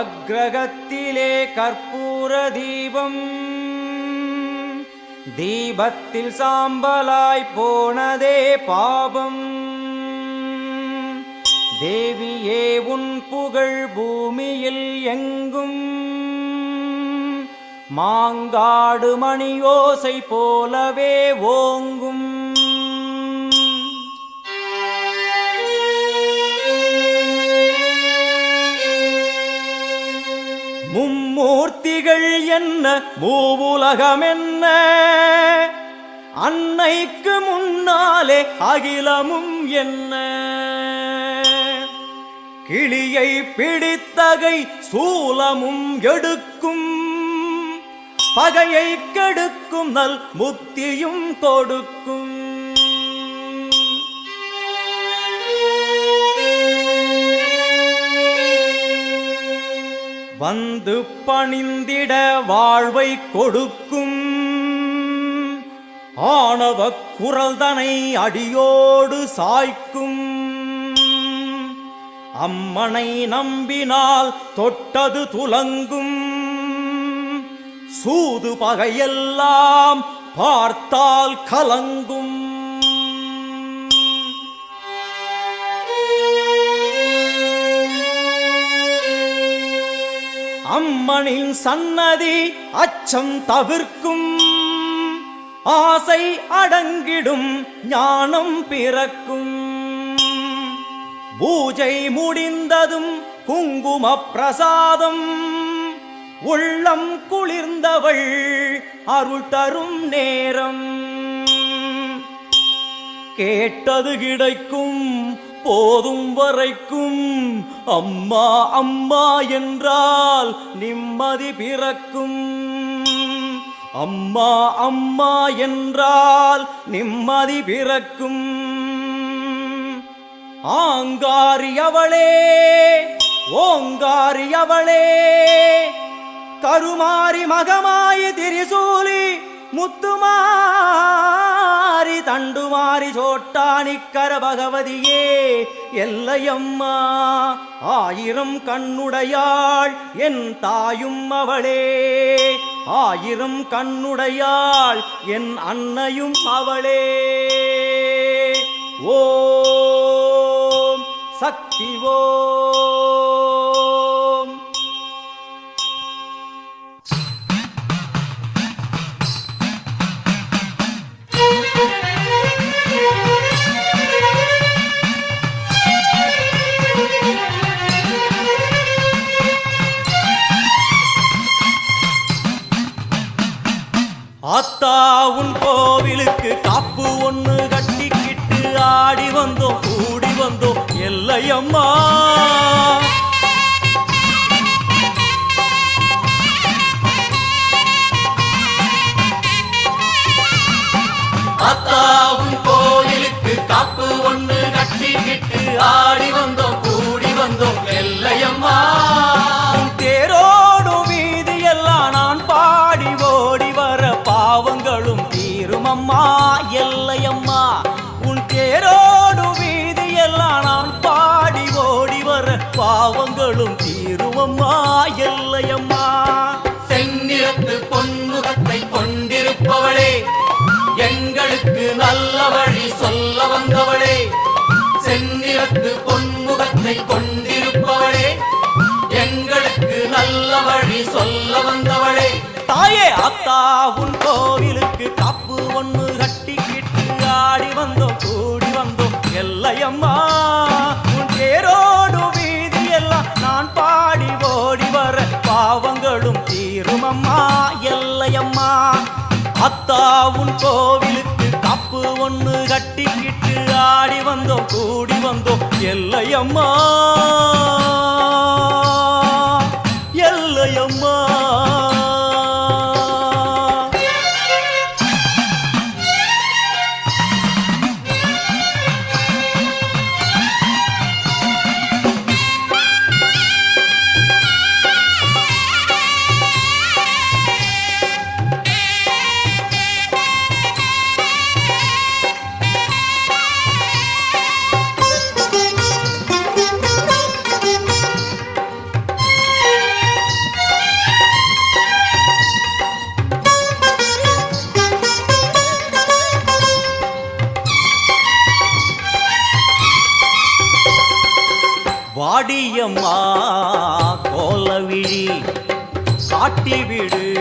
கர்ப்பகிரகத்திலே கற்பூர தீபம். தீபத்தில் சாம்பலாய் போனதே பாபம். தேவியே உன் புகழ் பூமியில் எங்கும். மாங்காடு மணியோசை போலவே ஓங்கும். என்ன? மூவுலகம் என்ன அன்னைக்கு முன்னாலே அகிலமும் என்ன? கிளியை பிடித்தகை சூலமும் எடுக்கும். பகையை கெடுக்கும் நல் முக்தியும் கொடுக்கும். வந்து பணிந்திட வாழ்வை கொடுக்கும். ஆணவ குரல்தனை அடியோடு சாய்க்கும். அம்மனை நம்பினால் தொட்டது துலங்கும். சூது பகையெல்லாம் பார்த்தால் கலங்கும். அம்மனின் சன்னதி அச்சம் தவிர்க்கும். ஆசை அடங்கிடும் ஞானம் பிறக்கும். பூஜை முடிந்ததும் குங்கும பிரசாதம் உள்ளம் குளிர்ந்தவள் அருள் தரும் நேரம். கேட்டது கிடைக்கும் போதும் வரைக்கும் அம்மா அம்மா என்றால் நிம்மதி பிறக்கும். அம்மா அம்மா என்றால் நிம்மதி பிறக்கும். ஆங்காரியவளே ஓங்காரியவளே கருமாரி மகமாயி திரிசூலி முத்துமாரி தண்டுமாரி சோட்டானிக்கர பகவதியே எல்லையம்மா ஆயிரம் கண்ணுடையாள் என் தாயும் அவளே. ஆயிரம் கண்ணுடையாள் என் அன்னையும் அவளே. ஓம் சக்தி ஓம். காப்பு ஒன்று கட்டிக்கிட்டு ஆடி வந்தோம் கூடி வந்தோம். எல்லையம்மா. ஆத்தா உன் கோயிலுக்கு காப்பு ஒன்று கட்டிக்கிட்டு ஆடி வந்தோம் கூடி வந்தோம். எல்லையம்மா. உன் தேரோடும் வீதியெல்லாம் நான் பாடி ஓடி வர பாவங்களும் தீருமம்மா எல்லையம்மா உன் தேரோடும் வீதியெல்லாம் நான் பாடி ஓடி வர பாவங்களும் தீருமம்மா எல்லையம்மா செந்நிறத்து பொன்முகத்தை கொண்டிருப்பவளே எங்களுக்கு நல்ல வழி சொல்ல வந்தவளே செந்நிறத்து பொன்முகத்தை கொண்டிருப்பவளே எங்களுக்கு நல்ல வழி சொல்ல வந்தவளே. தாயே அத்தா உன் கோவிலுக்கு காப்பு ஒண்ணு கட்டிக்கிட்டு ஆடி வந்தோம் கூடி வந்தோம். எல்லையம்மா உன் பேரோடு வீதி எல்லாம் நான் பாடி ஓடி வர பாவங்களும் தீருமம்மா. எல்லையம்மா அத்தா உன் கோவிலுக்கு காப்பு ஒண்ணு கட்டிக்கிட்டு ஆடி வந்தோம் கூடி வந்தோம். எல்லையம்மா. வாடியம்மா கோலவிழி. காட்டிவிடு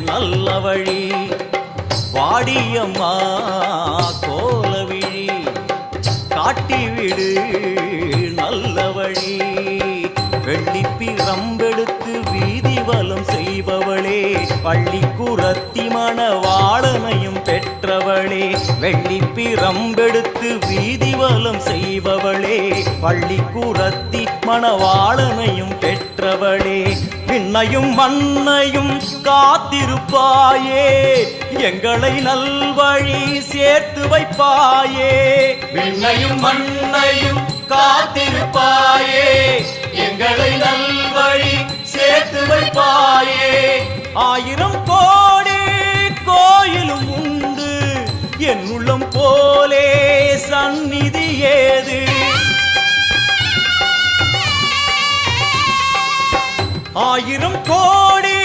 நல்ல வழி. வாடியம்மா கோலவிழி. காட்டிவிடு நல்ல வழி. வெள்ளிப்பி ரம்பெடுத்து கேவலம் செய்பவளே பள்ளி குரத்தி மணவாளனையும் பெற்றவளே வெள்ளி பிரம்பெடுத்து வீதிவலம் செய்பவளே பள்ளி குரத்தி மணவாளனையும் பெற்றவளே. விண்ணையும் மண்ணையும் காத்திருப்பாயே எங்களை நல்வழி சேர்த்து வைப்பாயே. விண்ணையும் மண்ணையும் காத்திருப்பாயே எங்களை நல் சேர்த்து வைப்பாயே. ஆயிரம் கோடி கோயிலும் உண்டு. என் உள்ளம் போலே சந்நிதி ஏது? ஆயிரம் கோடி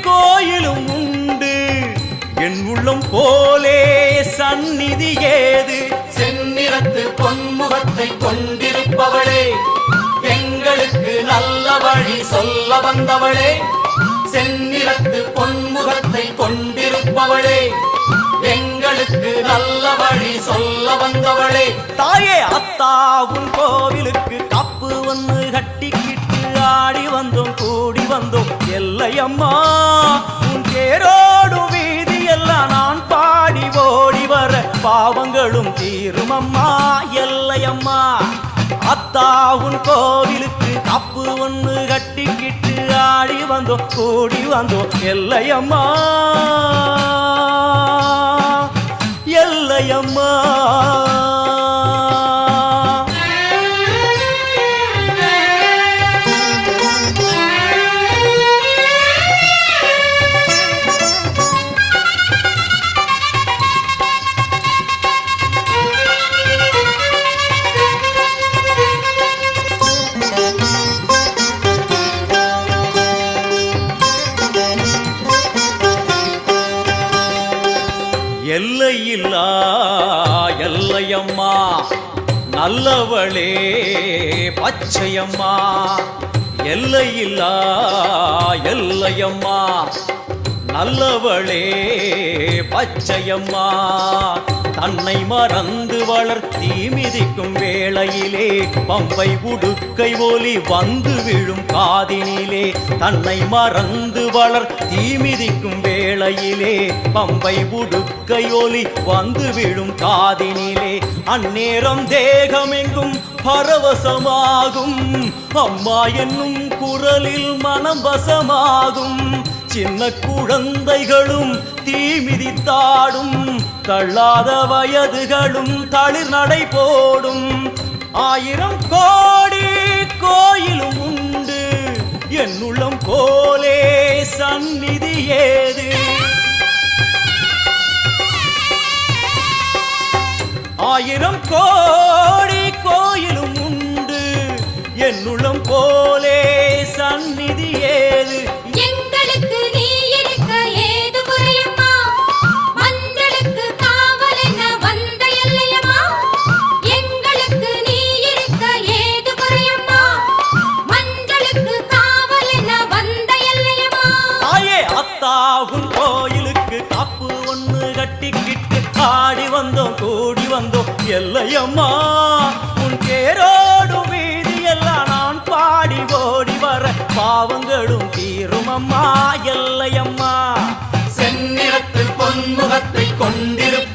கோயிலும் உண்டு. என் உள்ளம் போலே சந்நிதி ஏது? செந்நிறத்து பொன்முகத்தை கொண்டிருப்பவளே. எங்களுக்கு நல்ல வழி சொல்ல வந்தவளே. செந்நிறத்து பொன்முகத்தை கொண்டிருப்பவளே. எங்களுக்கு நல்ல வழி சொல்ல வந்தவளே. தாயே அத்தா உன் கோவிலுக்கு கப்பு ஒன்று கட்டிக்கிட்டு ஆடி வந்தோம் கூடி வந்தோம். எல்லையம்மா அத்தா உன் கோவிலுக்கு அப்பு ஒன்று கட்டிக்கிட்டு ஆடி வந்தோம் கூடி வந்தோம். எல்லையம்மா எல்லையம்மா. பச்சையம்மா நல்லவளே பச்சையம்மா எல்லையில்லா எல்லையம்மா நல்லவளே பச்சையம்மா தன்னை மறந்து வளர் தீமிதிக்கும் வேளையிலே பம்பை உடுக்கை ஒலி வந்து விழும் காதினிலே தன்னை மறந்து வளர் தீமிதிக்கும் வேளையிலே பம்பை உடுக்கை ஒலி வந்து விழும் காதினிலே. அந்நேரம் தேகமெங்கும் பரவசமாகும். அம்மா என்னும் குரலில் மனம் வசமாகும் சின்ன குழந்தைகளும் தீமிதித்தாடும் தள்ளாத வயதுகளும் தளிர் நடை போடும். ஆயிரம் கோடி கோயிலும் உண்டு. என் உள்ளம் போலே சந்நிதி ஏது? ஆயிரம் கோடி கோயிலும் உண்டு. என் உள்ளம் போலே உன் கோயிலுக்கு காப்பு ஒன்று கட்டிக்கிட்டு ஆடி வந்தோம் கூடி வந்தோம். எல்லையம்மா உன் தேரோடும் வீதி எல்லாம் நான் பாடி ஓடி வர பாவங்களும் தீரும் அம்மா எல்லையம்மா. செந்நிறத்தில் பொன்முகத்தை கொண்டிருப்ப